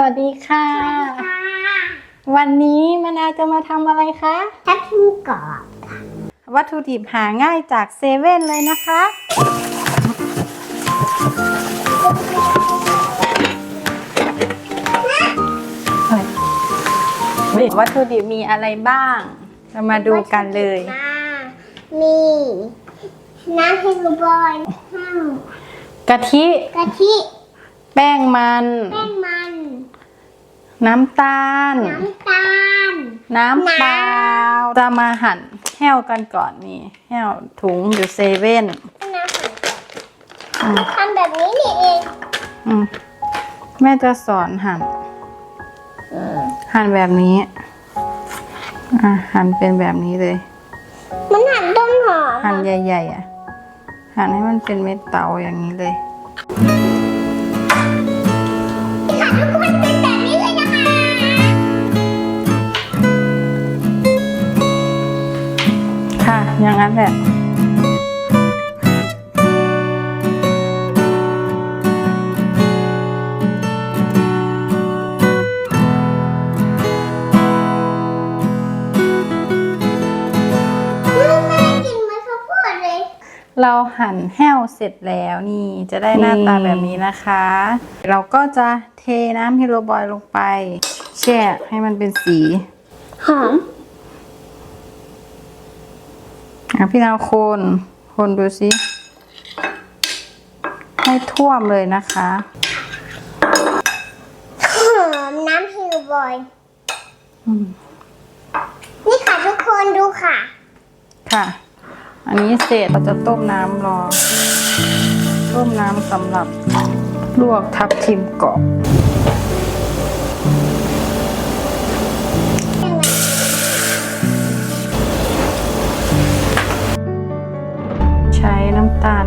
สวัสดีค่ะ วันนี้มะนาวจะมาทำอะไรคะทับทิมกรอบวัตถุดิบหาง่ายจากเซเว่นเลยนะคะเฮ้ยวัตถุดิบมีอะไรบ้าง เรามาดูกันเลยมามีน้ำเฮลูบอยข้าวกะทิ กะทิ แป้งมันแป้งมั นน้ำตาล น้ำตาล น้ำเปล่าจะมาหั่นแห้วกันก่อนนี่แห้วถุงอยู่เซเว่นน้ำหั่นทำแบบนี้นี่เองอืมแม่จะสอนหั่นหั่นแบบนี้อะหั่นเป็นแบบนี้เลย มันหั่นต้นหอมหั่นใหญ่ ๆ อะ หั่นให้มันเป็นเม็ดเต๋าอย่างนี้เลย อย่างนั้นแหละแม่กินเหมันข้าวโพดเลยเราหั่นแห้วเสร็จแล้วนี่จะได้หน้าตาแบบนี้นะคะ เราก็จะเทน้ำฮิโรบอยลงไป แช่ให้มันเป็นสีหอม อะพี่นาวคน คนดูสิให้ท่วมเลยนะคะหอมน้ำเฮลูบอย อืมนี่ค่ะทุกคนดูค่ะ ค่ะ อันนี้เสร็จเราจะต้มน้ำรอ ต้มน้ำสำหรับลวกทับทิมกรอบ ใช้น้ำตาล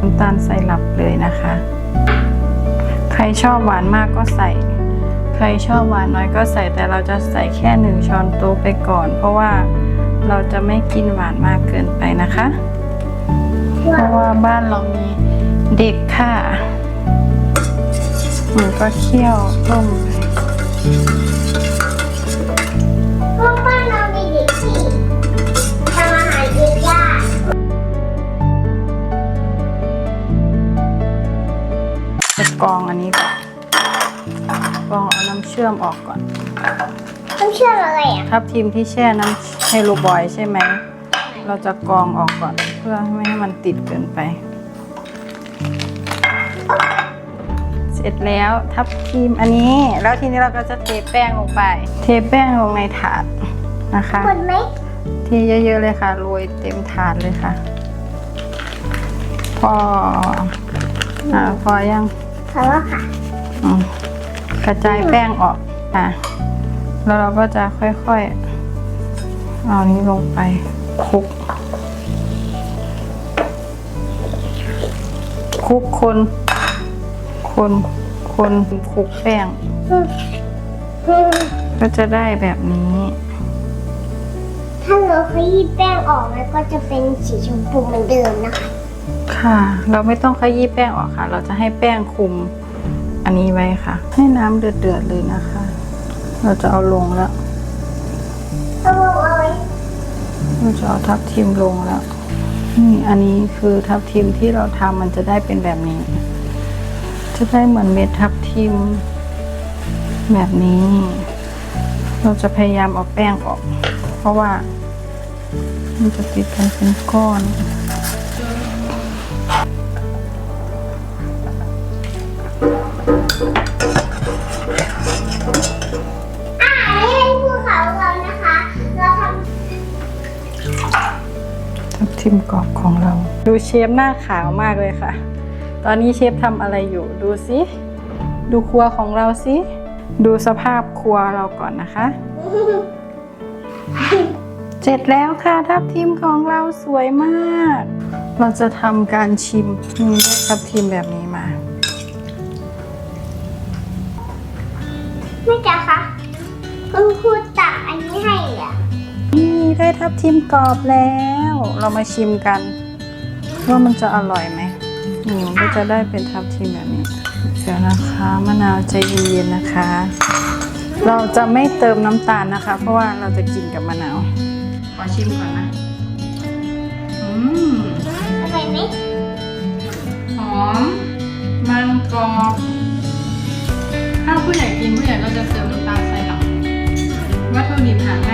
น้ำตาลใส่หลับเลยนะคะ ใครชอบหวานมากก็ใส่ ใครชอบหวานน้อยก็ใส่แต่เราจะใส่แค่หนึ่งช้อนโต๊ะไปก่อน เพราะว่าเราจะไม่กินหวานมากเกินไปนะคะ เพราะว่าบ้านเรามีเด็กค่ะมันก็เคี่ยวต้มไป องอันนี้ก่อนกรองเอาน้ำเชื่อมออกก่อน ต้องเชื่ออะไรอะทับทิมที่แช่น้ำเฮโลบอยใช่ไหม เราจะกรองออกก่อน เพื่อไม่ให้มันติดเกินไป เสร็จแล้วทับทิมอันนี้ แล้วทีนี้เราก็จะเทแป้งลงไป เทแป้งลงในถาดนะคะหมดไหมเทเยอะๆเลยค่ะโรยเต็มถาดเลยค่ะ พออ่าพอยัง เพราะว่าค่ะอืมกระจายแป้งออกอะแล้วเราก็จะค่อยๆ เอานี้ลงไปคลุกคลุกคน คนคนคลุกแป้ง ก็จะได้แบบนี้ ถ้าเราขยี้แป้งออกมันก็จะเป็นสีชมพูเหมือนเดิมนะคะ ค่ะ เราไม่ต้องขยี้แป้งออกค่ะ เราจะให้แป้งคุมอันนี้ไว้ค่ะ ให้น้ำเดือดๆเลยนะคะ เราจะเอาลงแล้วเอาเอาไว้เราจะเอาทับทิมลงแล้วนี่อันนี้คือทับทิมที่เราทำมันจะได้เป็นแบบนี้ จะได้เหมือนเม็ดทับทิม แบบนี้ เราจะพยายามเอาแป้งออก เพราะว่า มันจะติดกันเป็นก้อน รอบของเรา ดูเชฟหน้าขาวมากเลยค่ะ ตอนนี้เชฟทำอะไรอยู่ดูสิดูครัวของเราสิดูสภาพครัวเราก่อนนะคะ เสร็จแล้วค่ะทับทิมของเราสวยมาก เราจะทำการชิมนี่ทับทิมแบบนี้ ได้ทับทิมกรอบแล้ว เรามาชิมกันว่ามันจะอร่อยไหมอืมก็จะได้เป็นทับทิมแบบนี้เดี๋ยวนะคะมะนาวใจเย็นๆนะคะ เราจะไม่เติมน้ำตาลนะคะ เพราะว่าเราจะกินกับมะนาวขอชิมก่อนนะอืมอร่อยไหมหอมมันกรอบถ้าผู้ใหญ่กินผู้ใหญ่ก็จะเติมน้ำตาลใส่หลังวัตถุดิบหาง่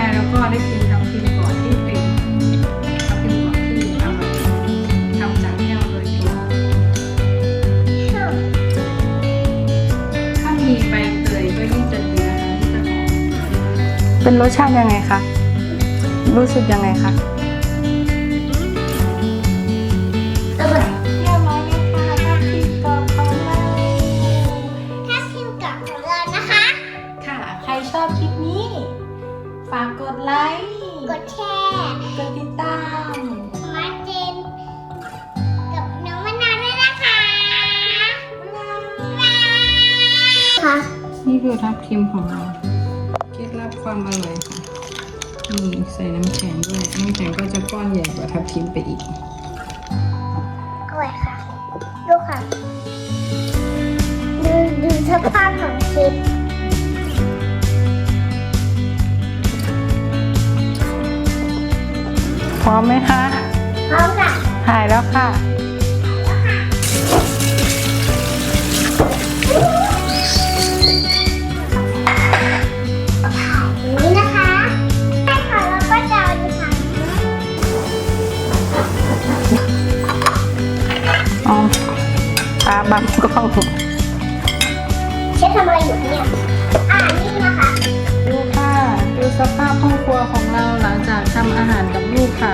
ายแล้วก็ ได้กินทับทิมก่อนที่เป็นทับทิมก่อนที่อร่อยทำจากแก้วโดยตรงถ้ามีใบเตยก็ยิ่งจะดีนะคะที่จะหอมเป็นรสชาติยังไงคะ รู้สึกยังไงคะ คือทับทิมของเราเคล็ดลับความอร่อยค่ะนี่ใส่น้ำแข็งด้วยน้ำแข็งก็จะก้อนใหญ่กว่าทับทิมไปอีกอร่อยค่ะดูค่ะดูดูสภาพของคลิปพร้อมไหมคะพร้อมค่ะถ่ายแล้วค่ะ บางกล้องเชฟทำอะไรอยู่เนี่ยอ่านี่นะคะ ดูค่ะ ดูสภาพห้องครัวของเราหลังจากทำอาหารกับลูกค่ะ